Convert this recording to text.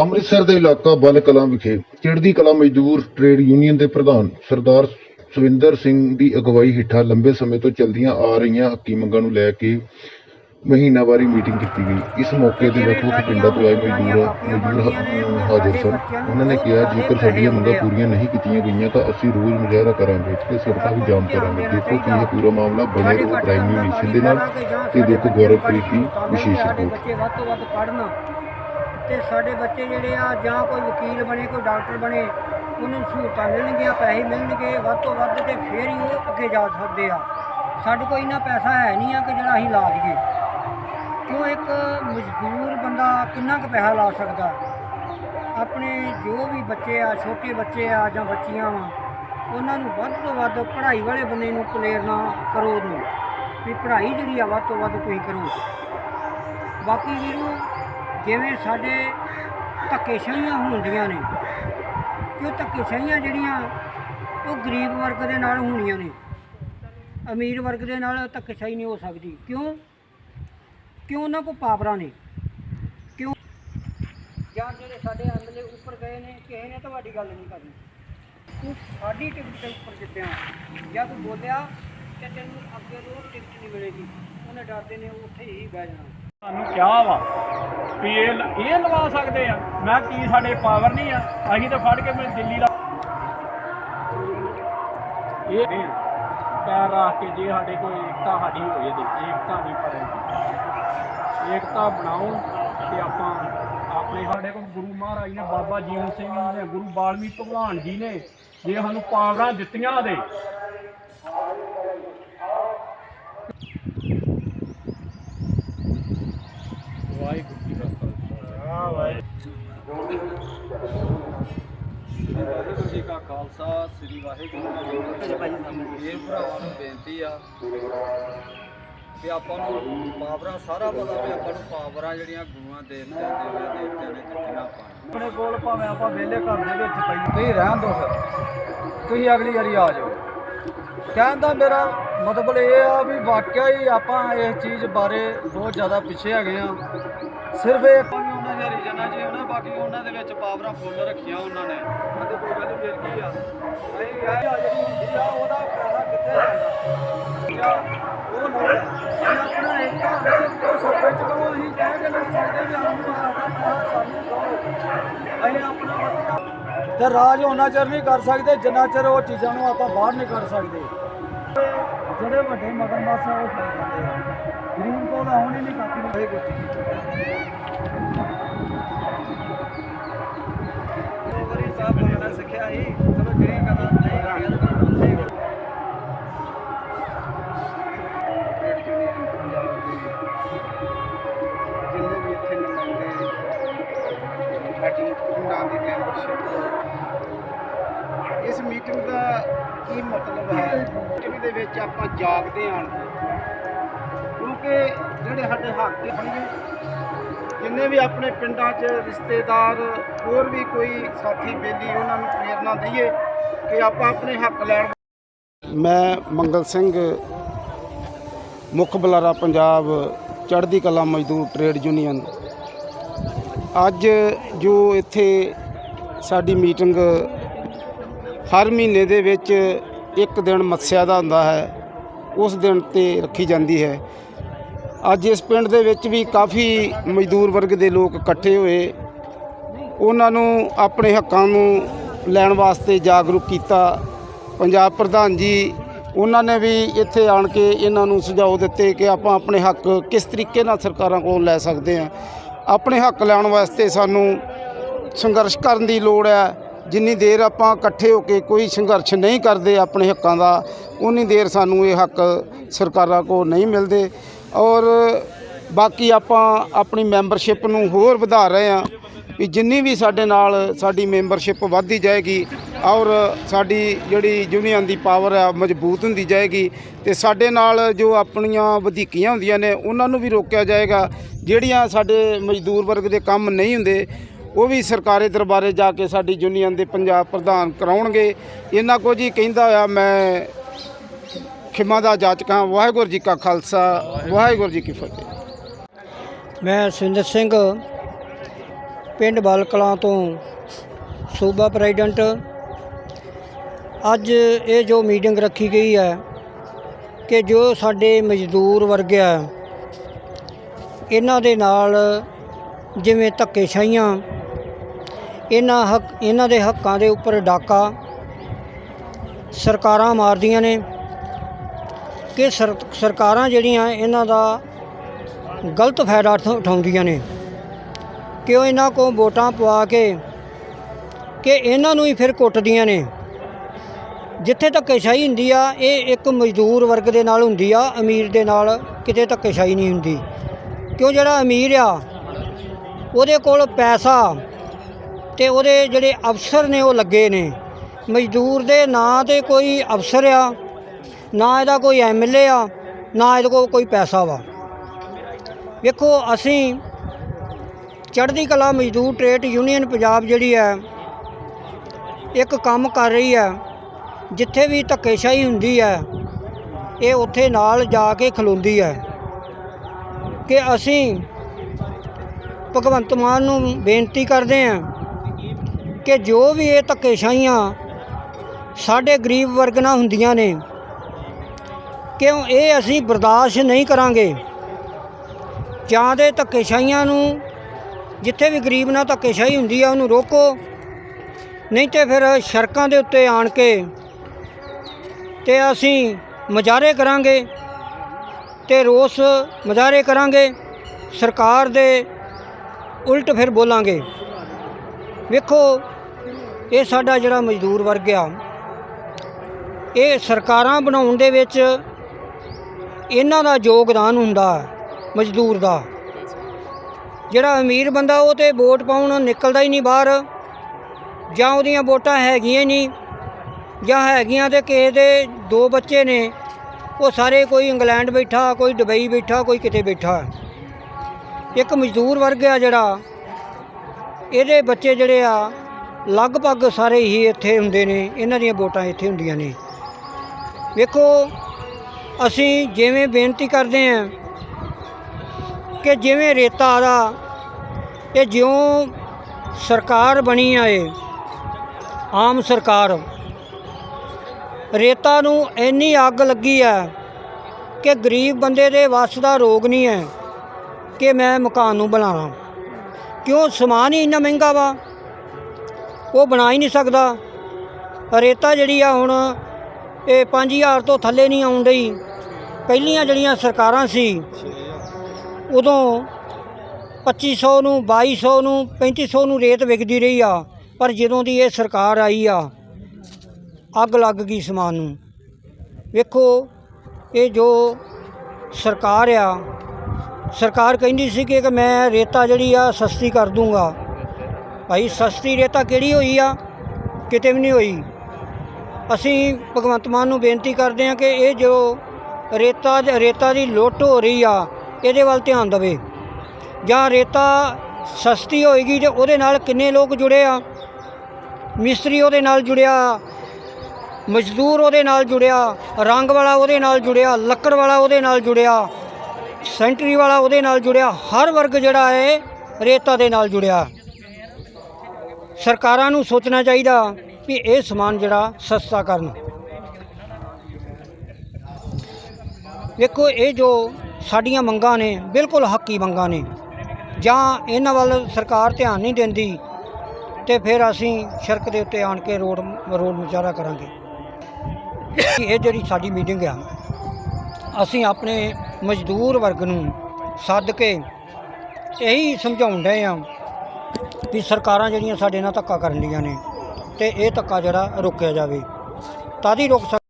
ਅੰਮ੍ਰਿਤਸਰ ਦੇ ਇਲਾਕਾ ਬਲ ਕਲਾਂ ਵਿਖੇ ਚੜ੍ਹਦੀ ਕਲਾ ਮਜ਼ਦੂਰ ਟ੍ਰੇਡ ਯੂਨੀਅਨ ਦੇ ਪ੍ਰਧਾਨ ਸਰਦਾਰ ਸੁਵਿੰਦਰ ਸਿੰਘ ਦੀ ਅਗਵਾਈ ਹੇਠਾਂ ਲੰਬੇ ਸਮੇਂ ਤੋਂ ਚੱਲਦੀਆਂ ਆ ਰਹੀਆਂ ਹੱਕੀ ਮੰਗਾਂ ਨੂੰ ਲੈ ਕੇ ਮਹੀਨਾਵਾਰੀ ਮੀਟਿੰਗ ਕੀਤੀ ਗਈ। ਇਸ ਮੌਕੇ ਤੇ ਵੱਖ-ਵੱਖ ਪਿੰਡਾਂ ਤੋਂ ਆਏ ਮਜ਼ਦੂਰ ਮਜ਼ਦੂਰ ਹਾ- ਹਾਜ਼ਰ ਸਨ। ਉਹਨਾਂ ਨੇ ਕਿਹਾ ਜੇਕਰ ਸਾਡੀਆਂ ਮੰਗਾਂ ਪੂਰੀਆਂ ਨਹੀਂ ਕੀਤੀਆਂ ਗਈਆਂ ਤਾਂ ਅਸੀਂ ਰੋਜ਼ ਮੁਜ਼ਾਹਰਾ ਕਰਾਂਗੇ ਤੇ ਸੜਕਾਂ ਵੀ ਜਾਮ ਕਰਾਂਗੇ। ਦੇਖੋ ਕਿ ਇਹ ਪੂਰਾ ਮਾਮਲਾ ਬਣੇ ਰਹੋ ਪ੍ਰਾਈਮ ਮਿਨਿਸਟਰ ਦੇ ਨਾਲ ਤੇ ਦੇਖੋ ਗੌਰਵਪ੍ਰੀਤ ਦੀ ਵਿਸ਼ੇਸ਼ ਰਿਪੋਰਟ। ਬੱਚੇ ਵੱਧ ਤੋਂ ਵੱਧ ਪੜ੍ਹਨ। ਤੇ ਸਾਡੇ ਬੱਚੇ ਜਿਹੜੇ ਆ, ਜਾਂ ਕੋਈ ਵਕੀਲ ਬਣੇ, ਕੋਈ ਡਾਕਟਰ ਬਣੇ, ਉਹਨਾਂ ਨੂੰ ਸਹੂਲਤਾਂ ਮਿਲਣਗੀਆਂ, ਪੈਸੇ ਮਿਲਣਗੇ, ਵੱਧ ਤੋਂ ਵੱਧ ਤੇ ਫੇਰ ਹੀ ਉਹ ਅੱਗੇ ਜਾ ਸਕਦੇ ਆ। ਸਾਡੇ ਕੋਲ ਇੰਨਾ ਪੈਸਾ ਹੈ ਨਹੀਂ ਆ ਕਿ ਜਿਹੜਾ ਅਸੀਂ ਲਾ ਦਈਏ ਕਿਉਂ ਇੱਕ ਮਜ਼ਦੂਰ ਬੰਦਾ ਕਿੰਨਾ ਕੁ ਪੈਸਾ ਲਾ ਸਕਦਾ? ਆਪਣੇ ਜੋ ਵੀ ਬੱਚੇ ਆ, ਛੋਟੇ ਬੱਚੇ ਆ ਜਾਂ ਬੱਚੀਆਂ ਵਾ, ਉਹਨਾਂ ਨੂੰ ਵੱਧ ਤੋਂ ਵੱਧ ਪੜ੍ਹਾਈ ਵਾਲੇ ਬੰਦੇ ਨੂੰ ਪ੍ਰੇਰਨਾ ਕਰੋ ਨੂੰ ਵੀ ਪੜ੍ਹਾਈ ਜਿਹੜੀ ਆ, ਵੱਧ ਤੋਂ ਵੱਧ ਤੁਸੀਂ ਕਰੋ। ਬਾਕੀ ਵੀਰੋ ਜਿਵੇਂ ਸਾਡੇ ਧੱਕੇਸ਼ਾਹੀਆਂ ਹੁੰਦੀਆਂ ਨੇ ਕਿ ਉਹ ਧੱਕੇਸ਼ਾਹੀਆਂ ਜਿਹੜੀਆਂ ਉਹ ਗਰੀਬ ਵਰਗ ਦੇ ਨਾਲ ਹੋਣੀਆਂ ਨੇ। ਅਮੀਰ ਵਰਗ ਦੇ ਨਾਲ ਧੱਕੇਸ਼ਾਹੀ ਨਹੀਂ ਹੋ ਸਕਦੀ। ਕਿਉਂ? ਕਿਉਂ ਉਹਨਾਂ ਕੋਲ ਪਾਵਰਾਂ ਨੇ? ਕਿਉਂ? ਜਾਂ ਜਿਹੜੇ ਸਾਡੇ ਐਮਐਲਏ ਉੱਪਰ ਗਏ ਨੇ, ਕਿਸੇ ਨੇ ਤੁਹਾਡੀ ਗੱਲ ਨਹੀਂ ਕਰਨੀ। ਤੂੰ ਸਾਡੀ ਟਿਕਟ ਦੇ ਉੱਪਰ ਜਿੱਤਿਆ। ਜਾਂ ਤੂੰ ਬੋਲਿਆ ਕਿ ਤੈਨੂੰ ਅੱਗੇ ਤੋਂ ਟਿਕਟ ਨਹੀਂ ਮਿਲੇਗੀ। ਉਹਨੇ ਡਰਦੇ ਨੇ ਉੱਥੇ ਹੀ ਬਹਿ ਜਾਣਾ। ਸਾਨੂੰ ਕਿਹਾ ਵਾ ਵੀ ਇਹ ਇਹ ਲਵਾ ਸਕਦੇ ਆ। ਮੈਂ ਕੀ ਸਾਡੇ ਪਾਵਰ ਨਹੀਂ ਆ। ਅਸੀਂ ਤਾਂ ਫੜ ਕੇ ਮੈਂ ਦਿੱਲੀ ਦਾ ਇਹ ਪੈਰ ਰੱਖ ਕੇ ਜੇ ਸਾਡੇ ਕੋਈ ਏਕਤਾ ਸਾਡੀ ਹੋਏ ਤੇ ਏਕਤਾ ਨਹੀਂ ਪਰੇ। ਏਕਤਾ ਬਣਾਓ ਤੇ ਆਪਾਂ ਆਪਣੇ ਸਾਡੇ ਕੋਲ ਗੁਰੂ ਮਹਾਰਾਜ ਨੇ ਬਾਬਾ ਜੀਵਨ ਸਿੰਘ ਨੇ, ਗੁਰੂ ਬਾਲਮੀਕ ਭਗਵਾਨ ਜੀ ਨੇ, ਜੇ ਸਾਨੂੰ ਪਾਵਰਾਂ ਦਿੱਤੀਆਂ ਦੇ ਵਾਹਿਗੁਰੂ ਜੀ ਕਾ ਖਾਲਸਾ ਵਾਹਿਗੁਰੂ ਜੀ ਕਾ ਖਾਲਸਾ ਸ੍ਰੀ ਵਾਹਿਗੁਰੂ ਜੀ ਕੀ ਫਤਿਹ। ਇਹ ਭਰਾਵਾਂ ਨੂੰ ਬੇਨਤੀ ਆ ਕਿ ਆਪਾਂ ਨੂੰ ਪਾਵਰਾਂ ਸਾਰਾ ਪਤਾ ਵੀ ਆਪਾਂ ਨੂੰ ਪਾਵਰਾਂ ਜਿਹੜੀਆਂ ਗੁਰੂਆਂ ਦੇਵਤਿਆਂ ਦੇਵਿਆਂ ਦੇਵਤਿਆਂ ਨੇ ਦਿੱਤੀਆਂ ਆਪਾਂ। ਆਪਣੇ ਕੋਲ ਭਾਵੇਂ ਆਪਾਂ ਵਿਹਲੇ ਘਰ ਦੇ ਵਿੱਚ ਪਈ ਤੁਸੀਂ ਰਹਿਣ ਫਿਰ। ਤੁਸੀਂ ਅਗਲੀ ਵਾਰੀ ਆ ਜਾਓ। ਕਹਿਣ ਦਾ ਮੇਰਾ ਮਤਲਬ ਇਹ ਆ ਵੀ ਵਾਕਿਆ ਹੀ ਆਪਾਂ ਇਸ ਚੀਜ਼ ਬਾਰੇ ਬਹੁਤ ਜ਼ਿਆਦਾ ਪਿੱਛੇ ਹੈਗੇ ਆ। ਸਿਰਫ ਇਹ ਆਪਾਂ ਉਹਨਾਂ ਦੇ ਹਰੀਜਨਾਂ ਜੀ ਉਹਨਾਂ ਬਾਕੀ ਉਹਨਾਂ ਦੇ ਵਿੱਚ ਪਾਵਰਾਂ ਫੁੱਲ ਰੱਖੀਆਂ ਉਹਨਾਂ ਨੇ। ਦੇ ਕੋਈ ਗੱਲ ਫਿਰ ਕੀ ਆ? ਅਸੀਂ ਇਹ ਆ ਜਿਹੜੀ ਹੁੰਦੀ ਆ ਉਹਦਾ ਪੈਸਾ ਕਿੱਥੇ ਜਾਂਦਾ? ਉਹ ਲੋਕ ਆਪਣਾ ਇੱਕ ਉਹ ਸਰਪੰਚ ਕੋਲੋਂ ਅਸੀਂ ਕਹਿ ਕੇ ਨਹੀਂ ਸਕਦੇ ਵੀ ਸਾਨੂੰ ਆਪਣਾ ਸਾਨੂੰ ਦਿਓ ਅਸੀਂ ਆਪਣਾ ਮਤਲਬ ਤੇ ਰਾਜ ਉਹਨਾਂ ਚਿਰ ਨਹੀਂ ਕਰ ਸਕਦੇ ਜਿੰਨਾ ਚਿਰ ਉਹ ਚੀਜ਼ਾਂ ਨੂੰ ਆਪਾਂ ਬਾਹਰ ਨਹੀਂ ਕੱਢ ਸਕਦੇ। ਜਿਹੜੇ ਵੱਡੇ ਮਗਰਮੱਛ ਆ ਉਹ ਗਰੀਬ ਕੋਲ ਆਉਣ ਹੀ ਨਹੀਂ ਕਾਪੀ ਨਹੀਂ ਕੁਝ ਸਿੱਖਿਆ ਸੀ, ਚਲੋ ਜਿਹੜੀਆਂ ਗੱਲਾਂ ਨਹੀਂ ਆਈਆਂ ਤਾਂ ਕਰਨਾ ਸਹੀ ਜਿੰਨੇ ਵੀ ਇੱਥੇ ਨੁਮਾਇੰਦੇ ਸਾਡੀ ਪਿੰਡਾਂ ਦੀ ਮੈਂਬਰਸ਼ਿਪ ਇਸ ਮੀਟਿੰਗ ਦਾ ਕੀ ਮਤਲਬ ਹੈ? ਮੀਟਿੰਗ ਦੇ ਵਿੱਚ ਆਪਾਂ ਜਾਗਦੇ ਹਾਂ। ਕਿਉਂਕਿ ਜਿਹੜੇ ਸਾਡੇ ਹੱਕ ਦੇ ਹੋਣਗੇ ਜਿੰਨੇ ਵੀ ਆਪਣੇ ਪਿੰਡਾਂ 'ਚ ਰਿਸ਼ਤੇਦਾਰ, ਹੋਰ ਵੀ ਕੋਈ ਸਾਥੀ, ਬੇਲੀ, ਉਹਨਾਂ ਨੂੰ ਪ੍ਰੇਰਨਾ ਦਈਏ ਕਿ ਆਪਾਂ ਆਪਣੇ ਹੱਕ ਲੈਣ। ਮੈਂ ਮੰਗਲ ਸਿੰਘ, ਮੁੱਖ ਬੁਲਾਰਾ ਪੰਜਾਬ ਚੜ੍ਹਦੀ ਕਲਾ ਮਜ਼ਦੂਰ ਟ੍ਰੇਡ ਯੂਨੀਅਨ। ਅੱਜ ਜੋ ਇੱਥੇ ਸਾਡੀ ਮੀਟਿੰਗ ਹਰ ਮਹੀਨੇ ਦੇ ਵਿੱਚ ਇੱਕ ਦਿਨ ਮੱਸਿਆ ਦਾ ਹੁੰਦਾ ਹੈ, ਉਸ ਦਿਨ ਤੇ ਰੱਖੀ ਜਾਂਦੀ ਹੈ। ਅੱਜ ਇਸ ਪਿੰਡ ਦੇ ਵਿੱਚ ਵੀ ਕਾਫੀ ਮਜ਼ਦੂਰ ਵਰਗ ਦੇ ਲੋਕ ਇਕੱਠੇ ਹੋਏ। ਉਹਨਾਂ ਨੂੰ ਆਪਣੇ ਹੱਕਾਂ ਨੂੰ ਲੈਣ ਵਾਸਤੇ ਜਾਗਰੂਕ ਕੀਤਾ। ਪੰਜਾਬ ਪ੍ਰਧਾਨ ਜੀ, ਉਹਨਾਂ ਨੇ ਵੀ ਇੱਥੇ ਆਣ ਕੇ ਇਹਨਾਂ ਨੂੰ ਸੁਝਾਅ ਦਿੱਤੇ ਕਿ ਆਪਾਂ ਆਪਣੇ ਹੱਕ ਕਿਸ ਤਰੀਕੇ ਨਾਲ ਸਰਕਾਰਾਂ ਕੋਲ ਲੈ ਸਕਦੇ ਹਾਂ। ਆਪਣੇ ਹੱਕ ਲੈਣ ਵਾਸਤੇ ਸਾਨੂੰ ਸੰਘਰਸ਼ ਕਰਨ ਦੀ ਲੋੜ ਹੈ। ਜਿੰਨੀ ਦੇਰ ਆਪਾਂ ਇਕੱਠੇ ਹੋ ਕੇ ਕੋਈ ਸੰਘਰਸ਼ ਨਹੀਂ ਕਰਦੇ ਆਪਣੇ ਹੱਕਾਂ ਦਾ, ਉਨੀ ਦੇਰ ਸਾਨੂੰ ਇਹ ਹੱਕ ਸਰਕਾਰਾਂ ਕੋਲ ਨਹੀਂ ਮਿਲਦੇ। ਔਰ ਬਾਕੀ ਆਪਾਂ ਆਪਣੀ ਮੈਂਬਰਸ਼ਿਪ ਨੂੰ ਹੋਰ ਵਧਾ ਰਹੇ ਹਾਂ ਵੀ ਜਿੰਨੀ ਵੀ ਸਾਡੇ ਨਾਲ ਸਾਡੀ ਮੈਂਬਰਸ਼ਿਪ ਵੱਧਦੀ ਜਾਏਗੀ ਔਰ ਸਾਡੀ ਜਿਹੜੀ ਯੂਨੀਅਨ ਦੀ ਪਾਵਰ ਆ ਮਜ਼ਬੂਤ ਹੁੰਦੀ ਜਾਏਗੀ ਤੇ ਸਾਡੇ ਨਾਲ ਜੋ ਆਪਣੀਆਂ ਵਧੀਕੀਆਂ ਹੁੰਦੀਆਂ ਨੇ ਉਹਨਾਂ ਨੂੰ ਵੀ ਰੋਕਿਆ ਜਾਏਗਾ। ਜਿਹੜੀਆਂ ਸਾਡੇ ਮਜ਼ਦੂਰ ਵਰਗ ਦੇ ਕੰਮ ਨਹੀਂ ਹੁੰਦੇ, ਉਹ ਵੀ ਸਰਕਾਰੀ ਦਰਬਾਰੇ ਜਾ ਕੇ ਸਾਡੀ ਯੂਨੀਅਨ ਦੇ ਪੰਜਾਬ ਪ੍ਰਧਾਨ ਕਰਾਉਣਗੇ। ਇਹਨਾਂ ਕੁਝ ਹੀ ਕਹਿੰਦਾ ਹੋਇਆ ਮੈਂ ਖਿਮਾ ਦਾ ਜਾਚਕਾਂ ਵਾਹਿਗੁਰੂ ਜੀ ਕਾ ਖਾਲਸਾ, ਵਾਹਿਗੁਰੂ ਜੀ ਕੀ ਫਤਿਹ। ਮੈਂ ਸੁਰਿੰਦਰ ਸਿੰਘ, ਪਿੰਡ ਬਲਕਲਾਂ ਤੋਂ ਸੂਬਾ ਪ੍ਰੈਜ਼ੀਡੈਂਟ। ਅੱਜ ਇਹ ਜੋ ਮੀਟਿੰਗ ਰੱਖੀ ਗਈ ਹੈ ਕਿ ਜੋ ਸਾਡੇ ਮਜ਼ਦੂਰ ਵਰਗ ਹੈ, ਇਹਨਾਂ ਦੇ ਨਾਲ ਜਿਵੇਂ ਧੱਕੇਸ਼ਾਹੀਆਂ, ਇਹਨਾਂ ਹੱਕ, ਇਹਨਾਂ ਦੇ ਹੱਕਾਂ ਦੇ ਉੱਪਰ ਡਾਕਾ ਸਰਕਾਰਾਂ ਮਾਰਦੀਆਂ ਨੇ। ਕਿ ਸਰਕਾਰਾਂ ਜਿਹੜੀਆਂ ਇਹਨਾਂ ਦਾ ਗਲਤ ਫਾਇਦਾ ਉਠਾ- ਉਠਾਉਂਦੀਆਂ ਨੇ, ਕਿ ਉਹ ਇਹਨਾਂ ਕੋਲ ਵੋਟਾਂ ਪਵਾ ਕੇ, ਕਿ ਇਹਨਾਂ ਨੂੰ ਹੀ ਫਿਰ ਕੁੱਟਦੀਆਂ ਨੇ। ਜਿੱਥੇ ਧੱਕੇਸ਼ਾਹੀ ਹੁੰਦੀ ਆ, ਇਹ ਇੱਕ ਮਜ਼ਦੂਰ ਵਰਗ ਦੇ ਨਾਲ ਹੁੰਦੀ ਆ, ਅਮੀਰ ਦੇ ਨਾਲ ਕਿਤੇ ਧੱਕੇਸ਼ਾਹੀ ਨਹੀਂ ਹੁੰਦੀ। ਕਿਉਂ ਜਿਹੜਾ ਅਮੀਰ ਆ, ਉਹਦੇ ਕੋਲ ਪੈਸਾ ਤੇ ਉਹਦੇ ਜਿਹੜੇ ਅਫਸਰ ਨੇ ਉਹ ਲੱਗੇ ਨੇ। ਮਜ਼ਦੂਰ ਦੇ ਨਾਂ ਤੇ ਕੋਈ ਅਫਸਰ ਆ ਨਾ ਇਹਦਾ ਕੋਈ ਐਮਐਲਏ ਆ, ਨਾ ਇਹਦੇ ਕੋਲ ਕੋਈ ਪੈਸਾ ਵਾ। ਵੇਖੋ, ਅਸੀਂ ਚੜ੍ਹਦੀ ਕਲਾ ਮਜ਼ਦੂਰ ਟ੍ਰੇਡ ਯੂਨੀਅਨ ਪੰਜਾਬ ਜਿਹੜੀ ਹੈ, ਇੱਕ ਕੰਮ ਕਰ ਰਹੀ ਹੈ, ਜਿੱਥੇ ਵੀ ਧੱਕੇਸ਼ਾਹੀ ਹੁੰਦੀ ਹੈ, ਇਹ ਉੱਥੇ ਨਾਲ ਜਾ ਕੇ ਖਲੋਂਦੀ ਹੈ ਕਿ ਅਸੀਂ ਭਗਵੰਤ ਮਾਨ ਨੂੰ ਬੇਨਤੀ ਕਰਦੇ ਹਾਂ ਕਿ ਜੋ ਵੀ ਇਹ ਧੱਕੇਸ਼ਾਹੀਆਂ ਸਾਡੇ ਗਰੀਬ ਵਰਗ ਨਾਲ ਹੁੰਦੀਆਂ ਨੇ ਕਿਉਂ? ਇਹ ਅਸੀਂ ਬਰਦਾਸ਼ਤ ਨਹੀਂ ਕਰਾਂਗੇ। ਜਾਂ ਦੇ ਧੱਕੇਸ਼ਾਹੀਆਂ ਨੂੰ, ਜਿੱਥੇ ਵੀ ਗਰੀਬ ਨਾਲ ਧੱਕੇਸ਼ਾਹੀ ਹੁੰਦੀ ਆ, ਉਹਨੂੰ ਰੋਕੋ। ਨਹੀਂ ਤੇ ਫਿਰ ਸੜਕਾਂ ਦੇ ਉੱਤੇ ਆਣ ਕੇ ਤੇ ਅਸੀਂ ਮੁਜ਼ਾਹਰੇ ਕਰਾਂਗੇ ਤੇ ਰੋਸ ਮੁਜ਼ਾਹਰੇ ਕਰਾਂਗੇ। ਸਰਕਾਰ ਦੇ ਉਲਟ ਫਿਰ ਬੋਲਾਂਗੇ। ਵੇਖੋ, ਇਹ ਸਾਡਾ ਜਿਹੜਾ ਮਜ਼ਦੂਰ ਵਰਗ ਆ, ਇਹ ਸਰਕਾਰਾਂ ਬਣਾਉਣ ਦੇ ਵਿੱਚ ਇਹਨਾਂ ਦਾ ਯੋਗਦਾਨ ਹੁੰਦਾ ਮਜ਼ਦੂਰ ਦਾ। ਜਿਹੜਾ ਅਮੀਰ ਬੰਦਾ ਉਹ ਤੇ ਵੋਟ ਪਾਉਣ ਨਿਕਲਦਾ ਹੀ ਨਹੀਂ ਬਾਹਰ, ਜਾਂ ਉਹਦੀਆਂ ਵੋਟਾਂ ਹੈਗੀਆਂ ਹੀ ਨਹੀਂ, ਜਾਂ ਹੈਗੀਆਂ ਤੇ ਕਿਸੇ ਦੇ ਦੋ ਬੱਚੇ ਨੇ, ਉਹ ਸਾਰੇ ਕੋਈ ਇੰਗਲੈਂਡ ਬੈਠਾ, ਕੋਈ ਦੁਬਈ ਬੈਠਾ, ਕੋਈ ਕਿਤੇ ਬੈਠਾ। ਇੱਕ ਮਜ਼ਦੂਰ ਵਰਗ ਆ ਜਿਹੜਾ, ਇਹਦੇ ਬੱਚੇ ਜਿਹੜੇ ਆ, ਲਗਭਗ ਸਾਰੇ ਹੀ ਇੱਥੇ ਹੁੰਦੇ ਨੇ, ਇਹਨਾਂ ਦੀਆਂ ਵੋਟਾਂ ਇੱਥੇ ਹੁੰਦੀਆਂ ਨੇ। ਵੇਖੋ ਅਸੀਂ ਜਿਵੇਂ ਬੇਨਤੀ ਕਰਦੇ ਹਾਂ ਕਿ ਜਿਵੇਂ ਰੇਤਾ ਦਾ ਇਹ ਜਿਉਂ ਸਰਕਾਰ ਬਣੀ ਆਏ, ਆਮ ਸਰਕਾਰ, ਰੇਤਾ ਨੂੰ ਇੰਨੀ ਅੱਗ ਲੱਗੀ ਹੈ ਕਿ ਗਰੀਬ ਬੰਦੇ ਦੇ ਵੱਸ ਦਾ ਰੋਗ ਨਹੀਂ ਹੈ ਕਿ ਮੈਂ ਮਕਾਨ ਨੂੰ ਬਣਾਵਾਂ। ਕਿਉਂ ਸਮਾਨ ਹੀ ਇੰਨਾ ਮਹਿੰਗਾ ਵਾ? ਉਹ ਬਣਾ ਹੀ ਨਹੀਂ ਸਕਦਾ। ਰੇਤਾ ਜਿਹੜੀ ਆ ਹੁਣ ਇਹ 5000 ਤੋਂ ਥੱਲੇ ਨਹੀਂ ਆਉਣ ਡਈ। ਪਹਿਲੀਆਂ ਜਿਹੜੀਆਂ ਸਰਕਾਰਾਂ ਸੀ, ਉਦੋਂ 2500 ਨੂੰ 2200 ਨੂੰ 3500 ਨੂੰ ਰੇਤ ਵਿਕਦੀ ਰਹੀ ਆ, ਪਰ ਜਦੋਂ ਦੀ ਇਹ ਸਰਕਾਰ ਆਈ ਆ, ਅੱਗ ਲੱਗ ਗਈ ਸਮਾਨ ਨੂੰ। ਵੇਖੋ, ਇਹ ਜੋ ਸਰਕਾਰ ਆ, ਸਰਕਾਰ ਕਹਿੰਦੀ ਸੀ ਕਿ ਕਿ ਮੈਂ ਰੇਤਾ ਜਿਹੜੀ ਆ, ਸਸਤੀ ਕਰ ਦੂੰਗਾ। ਭਾਈ, ਸਸਤੀ ਰੇਤਾ ਕਿਹੜੀ ਹੋਈ ਆ? ਕਿਤੇ ਵੀ ਨਹੀਂ ਹੋਈ। ਅਸੀਂ ਭਗਵੰਤ ਮਾਨ ਨੂੰ ਬੇਨਤੀ ਕਰਦੇ ਹਾਂ ਕਿ ਇਹ ਜੋ ਰੇਤਾ ਰੇਤਾ ਦੀ ਲੁੱਟ ਹੋ ਰਹੀ ਆ, ਇਹਦੇ ਵੱਲ ਧਿਆਨ ਦੇਵੇ। ਜਾਂ ਰੇਤਾ ਸਸਤੀ ਹੋਏਗੀ ਤੇ ਉਹਦੇ ਨਾਲ ਕਿੰਨੇ ਲੋਕ ਜੁੜੇ ਆ? ਮਿਸਤਰੀ ਉਹਦੇ ਨਾਲ ਜੁੜਿਆ, ਮਜ਼ਦੂਰ ਉਹਦੇ ਨਾਲ ਜੁੜਿਆ, ਰੰਗ ਵਾਲਾ ਉਹਦੇ ਨਾਲ ਜੁੜਿਆ, ਲੱਕੜ ਵਾਲਾ ਉਹਦੇ ਨਾਲ ਜੁੜਿਆ, ਸੈਂਟਰੀ ਵਾਲਾ ਉਹਦੇ ਨਾਲ ਜੁੜਿਆ, ਹਰ ਵਰਗ ਜਿਹੜਾ ਹੈ ਰੇਤਾ ਦੇ ਨਾਲ ਜੁੜਿਆ। ਸਰਕਾਰਾਂ ਨੂੰ ਸੋਚਣਾ ਚਾਹੀਦਾ। ਵੀ ਇਹ ਸਮਾਨ ਜਿਹੜਾ ਸਸਤਾ ਕਰਨ। ਵੇਖੋ ਇਹ ਜੋ ਸਾਡੀਆਂ ਮੰਗਾਂ ਨੇ, ਬਿਲਕੁਲ ਹੱਕੀ ਮੰਗਾਂ ਨੇ। ਜਾਂ ਇਹਨਾਂ ਵੱਲ ਸਰਕਾਰ ਧਿਆਨ ਨਹੀਂ ਦਿੰਦੀ, ਤੇ ਫਿਰ ਅਸੀਂ ਸੜਕ ਦੇ ਉੱਤੇ ਆਣ ਕੇ ਰੋਡ ਰੋਡ ਮੁਜ਼ਾਹਰਾ ਕਰਾਂਗੇ। ਇਹ ਜਿਹੜੀ ਸਾਡੀ ਮੀਟਿੰਗ ਆ, ਅਸੀਂ ਆਪਣੇ ਮਜ਼ਦੂਰ ਵਰਗ ਨੂੰ ਸੱਦ ਕੇ ਇਹੀ ਸਮਝਾਉਣ ਡਏ ਆ ਵੀ ਸਰਕਾਰਾਂ ਜਿਹੜੀਆਂ ਸਾਡੇ ਨਾਲ ਧੱਕਾ ਕਰਨ ਡੀਆਂ ਨੇ ਤੇ ਇਹ ਧੱਕਾ ਜਿਹੜਾ ਰੋਕਿਆ ਜਾਵੇ। ਤਾਂ ਹੀ ਰੋਕ ਸਕ